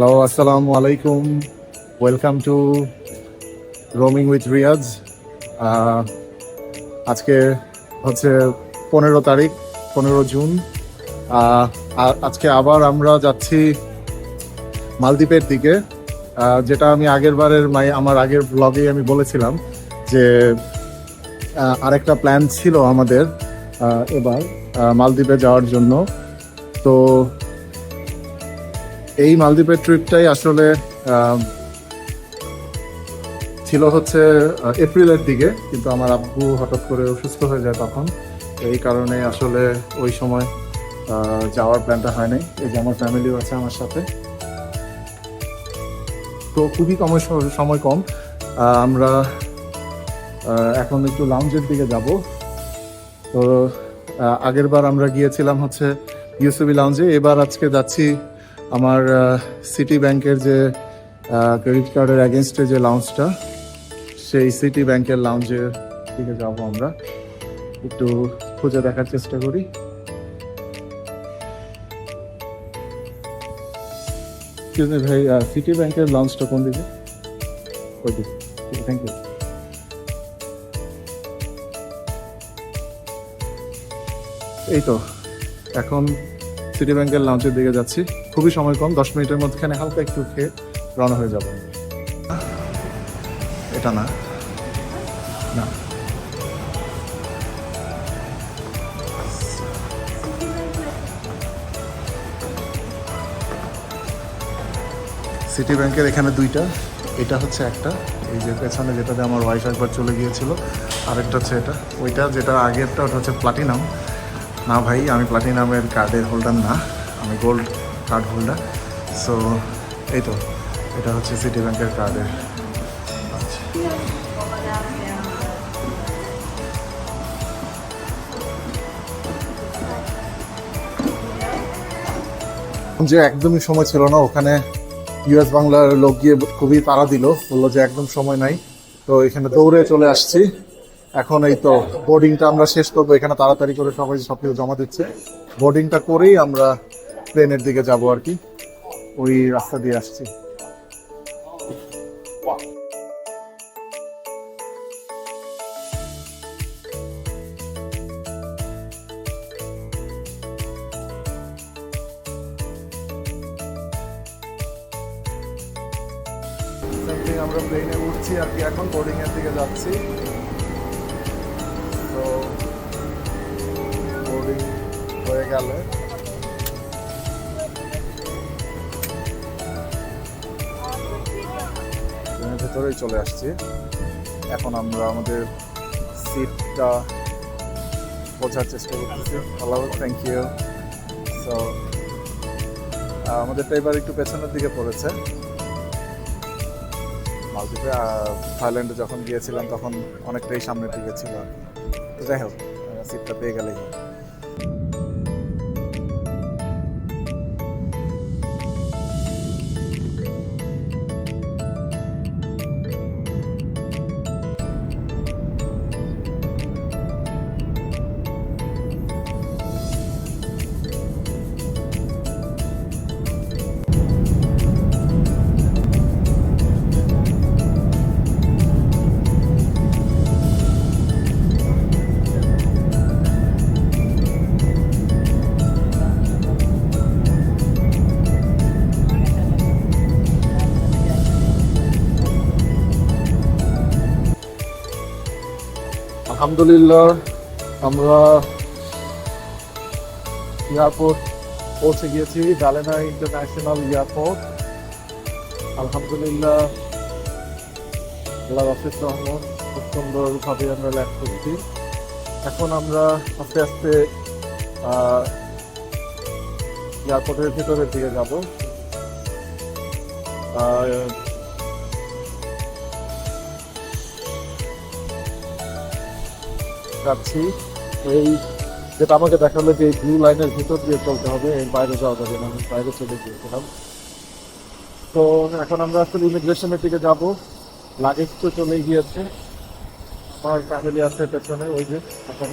Hello আসসালামু আলাইকুম welcome to roaming with Riyaz Uh, আজকে হচ্ছে পনেরো তারিখ পনেরো জুন। আহ, আজকে আবার আমরা যাচ্ছি মালদ্বীপের দিকে। যেটা আমি আগের বারের মাই আমার আগের ব্লগে আমি বলেছিলাম যে আরেকটা প্ল্যান ছিল আমাদের এবার মালদ্বীপে যাওয়ার জন্য। তো এই মালদ্বীপের ট্রিপটাই আসলে ছিল হচ্ছে এপ্রিলের দিকে কিন্তু আমার আব্বু হঠাৎ করে অসুস্থ হয়ে যায় তখন। এই কারণে আসলে ওই সময় যাওয়ার প্ল্যানটা হয় নাই এই যে আমার ফ্যামিলিও আছে আমার সাথে। তো খুবই কম সময় কম। আমরা এখন একটু লাউঞ্জের দিকে যাব। তো আহ, আগের বার আমরা গিয়েছিলাম হচ্ছে ইউসুবি লাউঞ্জে এবার আজকে যাচ্ছি আমার সিটি ব্যাংকের যে ক্রেডিট কার্ডের অ্যাগেনস্টে যে লাউঞ্জটা সেই সিটি ব্যাংকের লাউঞ্জের দিকে যাব আমরা। একটু খুঁজে দেখার চেষ্টা করি। ভাই সিটি ব্যাংকের লাউঞ্জটা কোন দিকে? থ্যাংক ইউ এই তো, এখন সিটি ব্যাংকের লাউঞ্জের দিকে যাচ্ছি। খুবই সময় কম, দশ মিনিটের মধ্যখানে হালকা একটু খেয়ে রওনা হয়ে যাব। এটা না। না। সিটি ব্যাংকের এখানে দুইটা, এটা হচ্ছে একটা, এই যে পেছনে যেটাতে আমার ওয়াইফ একবার চলে গিয়েছিল, আরেকটা হচ্ছে এটা, ওইটা যেটা আগেরটা, ওটা হচ্ছে প্লাটিনাম না ভাই, আমি প্লাটিনামের কার্ডের হোল্ডার না, আমি গোল্ড কার্ড হোল্ডার সো এই তো, এটা হচ্ছে সিটি ব্যাংকের কার্ডের যে একদমই সময় ছিল না, ওখানে ইউএস বাংলার লোক গিয়ে খুবই তাড়া দিল, বলল যে একদম সময় নাই। তো এখানে দৌড়ে চলে আসছি। এখন এই তো বোর্ডিংটা আমরা শেষ করব। এখানে তাড়াতাড়ি করে সবাই সব কিছু জমা দিচ্ছে। বোর্ডিংটা করেই আমরা প্লেনের দিকে যাব আর কি। ওই রাস্তা দিয়ে আসছি। আমরা প্লেনে উঠছি আর কি এখন বোর্ডিং এর দিকে যাচ্ছি। ভেতরেই চলে আসছি। এখন আমরা আমাদের সিটটা বোঝার চেষ্টা করতেছি। হ্যালো থ্যাংক ইউ সো আমাদেরটা এবার একটু পেছনের দিকে পড়েছে। মালদ্বীপে থাইল্যান্ডে যখন গিয়েছিলাম, তখন অনেকটাই সামনের দিকে ছিল। তো যাই হোক সিটটা পেয়ে গেলেই। আলহামদুলিল্লাহ, আমরা এয়ারপোর্ট পৌঁছে গিয়েছি ডালেনা ইন্টারন্যাশনাল এয়ারপোর্ট। আলহামদুলিল্লাহ, আল্লাহ রাফিজ রহমান খুব সুন্দরভাবে আমরা ল্যান্ড করছি। এখন আমরা আস্তে আস্তে এয়ারপোর্টের ভিতরের দিকে যাব। যাচ্ছি। এই যেটা আমাকে দেখাল যে এই ব্লু লাইনের ভিতর দিয়ে চলতে হবে এর বাইরে যাওয়া যাবে না, আমি বাইরে চলে গিয়েছিলাম। তো এখন আমরা আসলে ইমিগ্রেশনের দিকে যাব। লাগেজ তো চলে গিয়েছে। আমার ফ্যামিলি আছে পেছনে, ওই যে, এখন।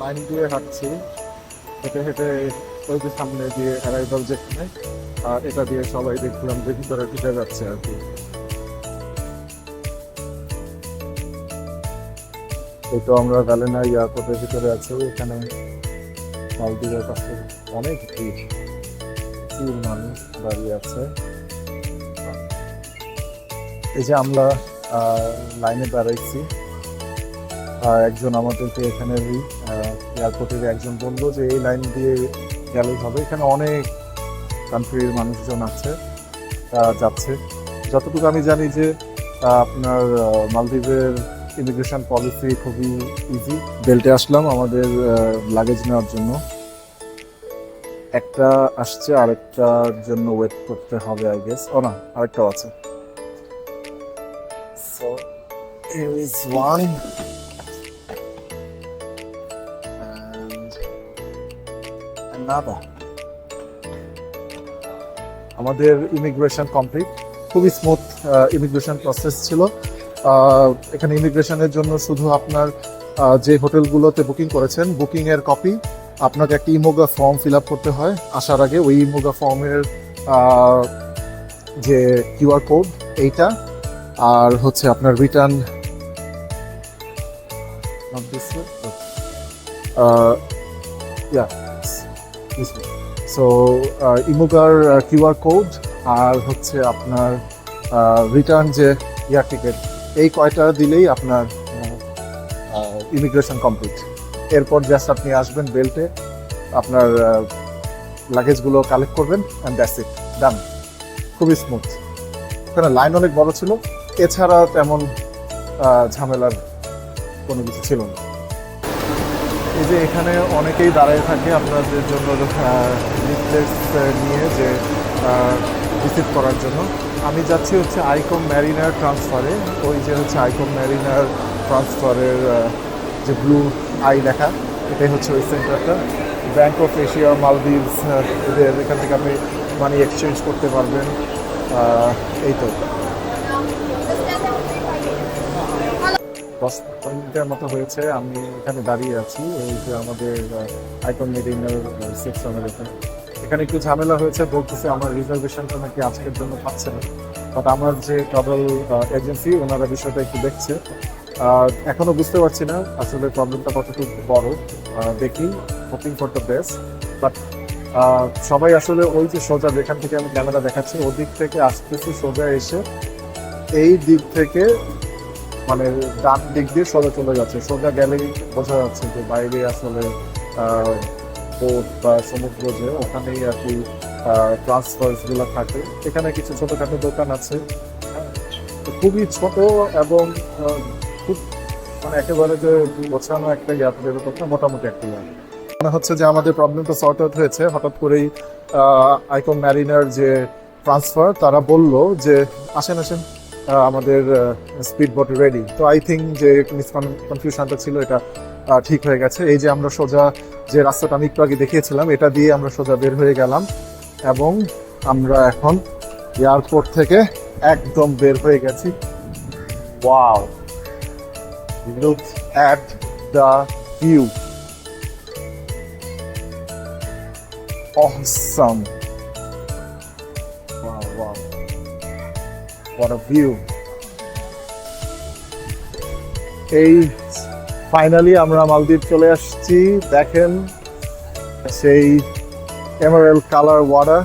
লাইন দিয়ে হাঁটছি। হেঁটে হেঁটে ওই যে সামনে দিয়ে অ্যারাইভাল যেখানে, আর এটা দিয়ে সবাই দেখলাম যে ভিতরে ঢুকে যাচ্ছে আর কি। এই তো আমরা ভ্যালেনা এয়ারপোর্টের ভিতরে আছি, এখানে মালদ্বীপের কাছে অনেক ভিড়। প্রচুর মানুষ দাঁড়িয়ে আছে। এই যে আমরা লাইনে দাঁড়াইছি একজন আমাদেরকে এখানে এয়ারপোর্টের একজন বলল যে এই লাইন দিয়ে গেলে হবে। এখানে অনেক কান্ট্রির মানুষজন আছে যাচ্ছে। যতটুকু আমি জানি যে আপনার মালদ্বীপের ইমিগ্রেশন পলিসি খুবই ইজি বেল্টে আসলাম আমাদের লাগেজ নেওয়ার জন্য। একটা আসছে, আরেকটার জন্য ওয়েট করতে হবে আই গেস ও না, আরেকটাও আছে. আমাদের ইমিগ্রেশন কমপ্লিট খুবই স্মুথ ইমিগ্রেশন প্রসেস ছিল। এখানে ইমিগ্রেশনের জন্য শুধু আপনার যে হোটেলগুলোতে বুকিং করেছেন বুকিং এর কপি, আপনাকে একটা ইমোগা ফর্ম ফিল আপ করতে হয়। আসার আগে ওই ইমোগা ফর্মের যে কিউআর কোড, এইটা, আর হচ্ছে আপনার রিটার্ন সো ইমোগার কিউআর কোড, আর হচ্ছে আপনার রিটার্ন যে ইয়ার টিকিট এই কয়টা দিলেই আপনার ইমিগ্রেশন কমপ্লিট এরপর জাস্ট আপনি আসবেন বেল্টে আপনার লাগেজগুলো কালেক্ট করবেন অ্যান্ড দ্যাটস ইট ডান খুবই স্মুথ ওখানে লাইন অনেক বড় ছিল। এছাড়া তেমন ঝামেলার কোনো কিছু ছিল না। এই যে এখানে অনেকেই দাঁড়ায় থাকে আপনাদের জন্য নিয়ে যে রিসিভ করার জন্য। আমি যাচ্ছি হচ্ছে আইকম ম্যারিনার ট্রান্সফারে ওই যে হচ্ছে আইকম ম্যারিনার ট্রান্সফারের যে ব্লু আই লেখা, এটাই হচ্ছে ওই সেন্টারটা ব্যাঙ্ক অফ এশিয়া মালদ্বীপস এদের এখান থেকে আপনি মানি এক্সচেঞ্জ করতে পারবেন। এই তো। দশ মতো হয়েছে, আমি এখানে দাঁড়িয়ে আছি। এই যে আমাদের আইকন মেরিনার সেকশনের এখানে এখানে একটু ঝামেলা হয়েছে, বলতেছে আমার রিজার্ভেশনটা নাকি আজকের জন্য পাচ্ছে না। বাট আমার যে ট্রাভেল এজেন্সি ওনারা বিষয়টা একটু দেখছে। আর এখনও বুঝতে পারছি না আসলে প্রবলেমটা কতটুকু বড়। দেখি hoping for the best but সবাই আসলে ওই যে সোজা যেখান থেকে আমি ক্যামেরা দেখাচ্ছি ওদিক থেকে আসতেছি সোজা এসে এই দিক থেকে মানে ডান দিক দিয়ে সোজা চলে যাচ্ছে। সোজা গেলেই বোঝা যাচ্ছে যে বাইরে আসলে পোর্ট বা সমুদ্র যে ওখানেই আর কি ট্রান্সফার্সগুলো থাকে। এখানে কিছু ছোটখাটো দোকান আছে। খুবই ছোট এবং খুব মানে একেবারে যে গোছানো একটা ইয়াত বেরোতো না মোটামুটি একটা ইয়াত মনে হচ্ছে যে আমাদের প্রবলেমটা সর্ট আউট হয়েছে। হঠাৎ করেই আইকন ম্যারিনার যে ট্রান্সফার তারা বলল যে, আসেন আসেন আমাদের স্পিড বোট রেডি তো আই থিঙ্ক যে কনফিউশনটা ছিল, এটা ঠিক হয়ে গেছে। এই যে আমরা সোজা যে রাস্তাটা আমি একটু আগে দেখিয়েছিলাম, এটা দিয়ে আমরা সোজা বের হয়ে গেলাম এবং আমরা এখন এয়ারপোর্ট থেকে একদম বের হয়ে গেছি। Wow! Look at the view awesome! এই ফাইনালি আমরা মালদ্বীপ চলে আসছি। দেখেন সেই emerald colour water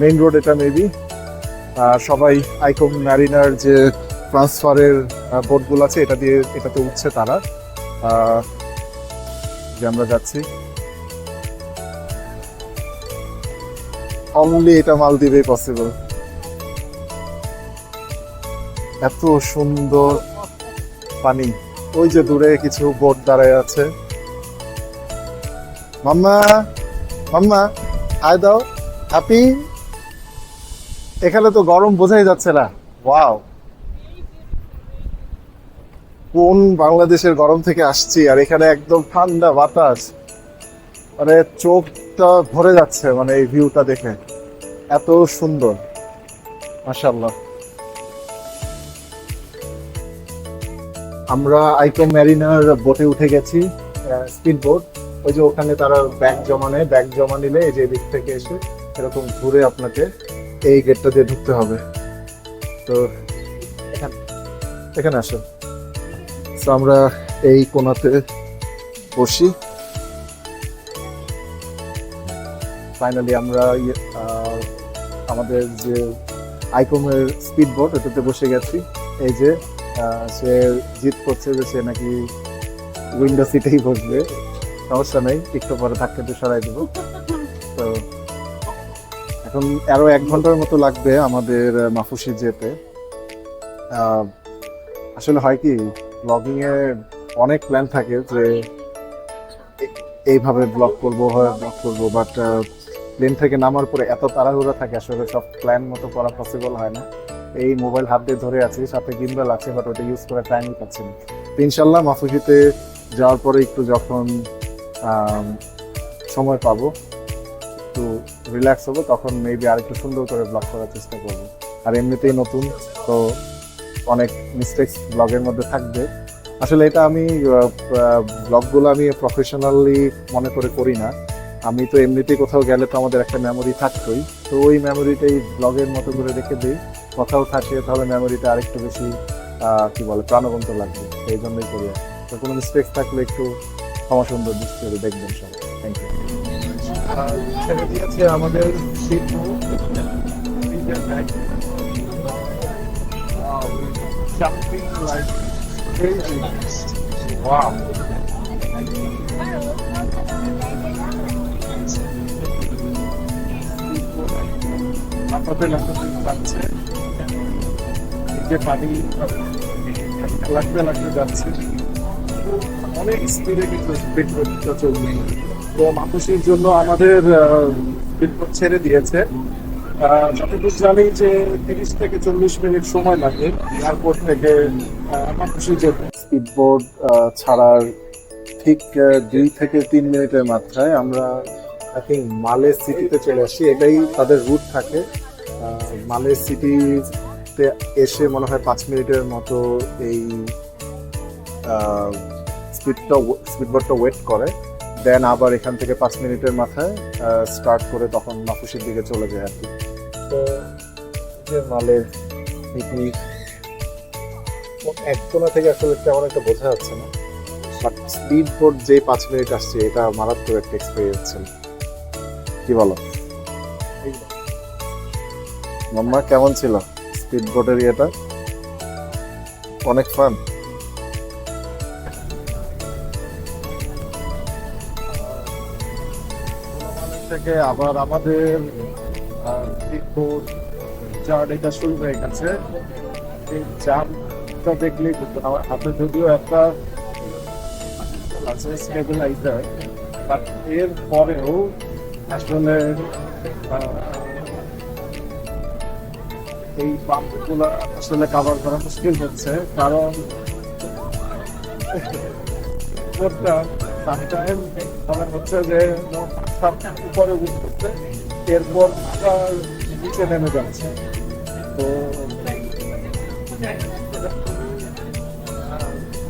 main road এটা মেবি সবাই আইকন ম্যারিনার যে ট্রান্সফারের বোটগুলো আছে, এটা দিয়ে এটাতে উঠছে তারা। যে আমরা যাচ্ছি। অনলি এটা মালদ্বীপে পসিবল এত সুন্দর পানি। ওই যে দূরে কিছু বোট দাঁড়ায় আছে। মাম্মা মাম্মা, আয় দাও। হ্যাপি এখানে তো গরম বোঝাই যাচ্ছে না। ওয়াও। কোন বাংলাদেশের গরম থেকে আসছি? আর এখানে একদম ঠান্ডা বাতাস। মানে চোখটা ভরে যাচ্ছে মানে এই ভিউটা দেখে। এত সুন্দর। মাশাল্লাহ আমরা আইকম ম্যারিনার বোটে উঠে গেছি স্পিড বোট ওই যে ওখানে তারা ব্যাগ জমা নেয় ব্যাগ জমা নিলে এই যে দিক থেকে এসে এরকম ঘুরে আপনাকে এই গেটটা দিয়ে ঢুকতে হবে। তো এখানে আসো তো আমরা এই কোনাতে বসি। ফাইনালি আমরা ইয়ে, আমাদের যে আইকমের স্পিড বোট ওটাতে বসে গেছি। এই যে সে জিত করছে যে সে নাকি উইন্ডো সিটেই বসবে। সমস্যা নেই, একটু পরে ধাক্কা দিয়ে সরাই দেবো। তো এখন আরও এক ঘণ্টার মতো লাগবে আমাদের মাফুসি যেতে। আসলে হয় কি ব্লগিং এ অনেক প্ল্যান থাকে যে এইভাবে ব্লগ করব ব্লগ করব বাট প্লেন থেকে নামার পরে এত তাড়াহুড়া থাকে, আসলে সব প্ল্যান মতো করা পসিবল হয় না। এই মোবাইল হাত দিয়ে ধরে আছি, সাথে গিম্বেল আছে বাট ওটা ইউজ করার টাইমই পাচ্ছি না তো ইনশাল্লাহ মাফুসিতে যাওয়ার পরে একটু যখন সময় পাবো, একটু রিল্যাক্স হব, তখন মেবি আর একটু সুন্দর করে ব্লগ করার চেষ্টা করব। আর এমনিতেই নতুন, তো অনেক মিস্টেক্স ব্লগের মধ্যে থাকবে। আসলে এটা আমি ব্লগগুলো আমি প্রফেশনালি মনে করে করি না। আমি তো এমনিতেই কোথাও গেলে তো আমাদের একটা মেমোরি থাকতোই। তো ওই মেমোরিটাই ব্লগের মতো করে রেখে দিই। কোথাও থাকে, তাহলে মেমোরিটা আরেকটু বেশি কি বলে, প্রাণবন্ত লাগবে এই জন্যই করি। তো কোনো মিস্টেক্স থাকলে একটু ক্ষমা সুন্দর দৃষ্টি দেখবেন সবাই থ্যাংক ইউ আমাদের. আপনাদের লাগতে যাচ্ছে যে পানি লাগতে লাগতে যাচ্ছে। অনেক স্পিডে কিন্তু বিদ্যুৎটা চলবে। তো মানুষের জন্য আমাদের বিদ্যুৎ ছেড়ে দিয়েছে। যতদূর জানি যে তিরিশ থেকে চল্লিশ মিনিট সময় লাগে এয়ারপোর্ট থেকে মানুষের জন্য। স্পিডবোর্ড ছাড়ার ঠিক দুই থেকে তিন মিনিটের মাত্রায় আমরা আই থিঙ্ক মালে সিটিতে চলে আসি। এটাই তাদের রুট থাকে। মালে সিটিতে এসে মনে হয় পাঁচ মিনিটের মতো এই স্পিডটা স্পিডবোটটা ওয়েট করে। দেন আবার এখান থেকে পাঁচ মিনিটের মাথায় স্টার্ট করে তখন মাফুসির দিকে চলে যায় আর কি। তো যে মালের সিটি এক কোনা থেকে আসলে তেমন একটা বোঝা যাচ্ছে না। বাট স্পিড বোট যে পাঁচ মিনিট আসছে এটা মারাত্মক একটা এক্সপিরিয়েন্স ছিল। কি বলো? মাম্মা কেমন ছিল? স্পিড বোটের ইয়েটা। অনেক ফান থেকে আবার আমাদের জার্নিটা শুরু হয়ে গেছে। এই জামটা বুঝতে আমার হাতে যদিও একটা আছে স্টেবিলাইজার বাট এর পরেও আসলে এই পাম্পগুলো আসলে কাভার করা মুশকিল হচ্ছে, কারণ সামটাইম মনে হচ্ছে যে উপরে উঠতেছে এরপর নিচে নেমে যাচ্ছে। তো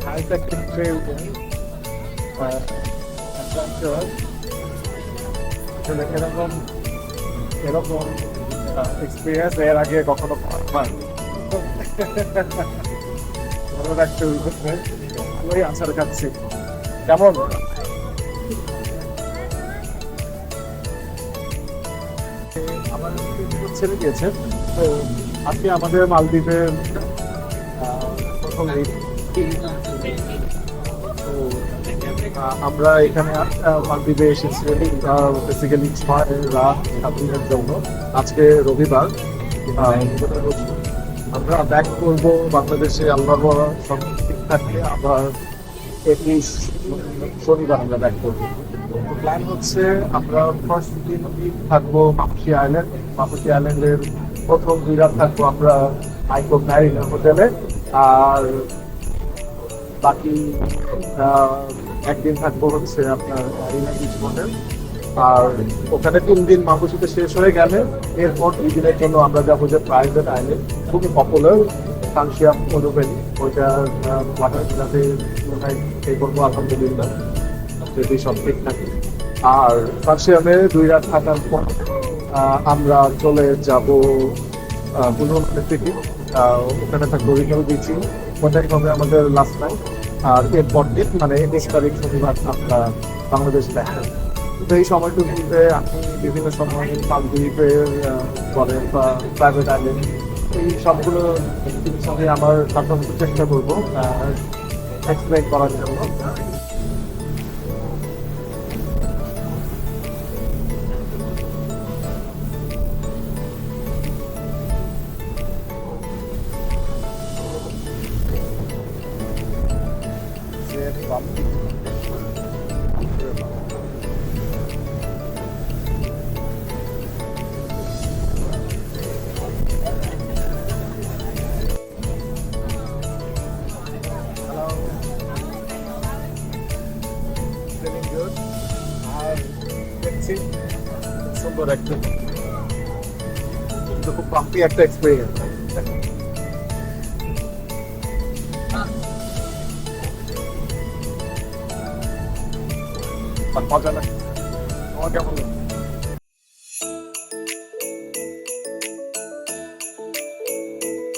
হাইটা ক্ষেত্রে এরকম এরকম এক্সপিরিয়েন্স এর আগে কখনো পাইনি ভালো রাখতে হইতেছে ভালোই আনসার খাচ্ছি কেমন? ছেড়ে দিয়েছে তো আজকে আমাদের মালদ্বীপের প্রথম আমরা এখানে মালদ্বীপে এসেছি। বেসিক্যালি ছয় রাত সাত দিনের জন্য। আজকে রবিবার। আমরা ব্যাক করব বাংলাদেশে আল্লাহ সব ঠিক থাকলে আবার একুশ শনিবার আমরা ব্যাক করব। প্ল্যান হচ্ছে আমরা ফার্স্ট দিন থাকব মাপুসি আইল্যান্ড মাপুসি আইল্যান্ডের প্রথম দুই রাত থাকব আমরা আইকো ম্যারিনা হোটেলে। আর বাকি একদিন থাকব হচ্ছে আপনার বিচ আর ওখানে তিন দিন মাপুসিতে শেষ হয়ে গেলে এরপর দুই দিনের জন্য আমরা যাব যে প্রাইভেট আইল্যান্ড খুবই পপুলার সানশিয়াম মধুবেলি। ওইটা ওয়াটার বিলাতে এই করব, আলহামদুলিল্লাহ। যদি সব ঠিক থাকে। আর পার্সিয়ামে দুই রাত থাকার পর আমরা চলে যাব বুলবনের থেকে ওখানে থাকব রিগেল বিচি। ওটাই হবে আমাদের লাস্ট নাইট আর এরপর দিন মানে একুশ তারিখ শনিবার আপনার বাংলাদেশ দেখেন তো এই সময়টুকুতে আপনি বিভিন্ন সময় মালদ্বীপের বলেন বা প্রাইভেট আইল্যান্ড এই সবগুলো সঙ্গে আমার চেষ্টা করব এক্সপ্লেন করার জন্য। সুন্দর একটা কিন্তু খুব বাম্পি একটা এক্সপিরিয়েন্স মজা না তোমার কেমন লাগছে?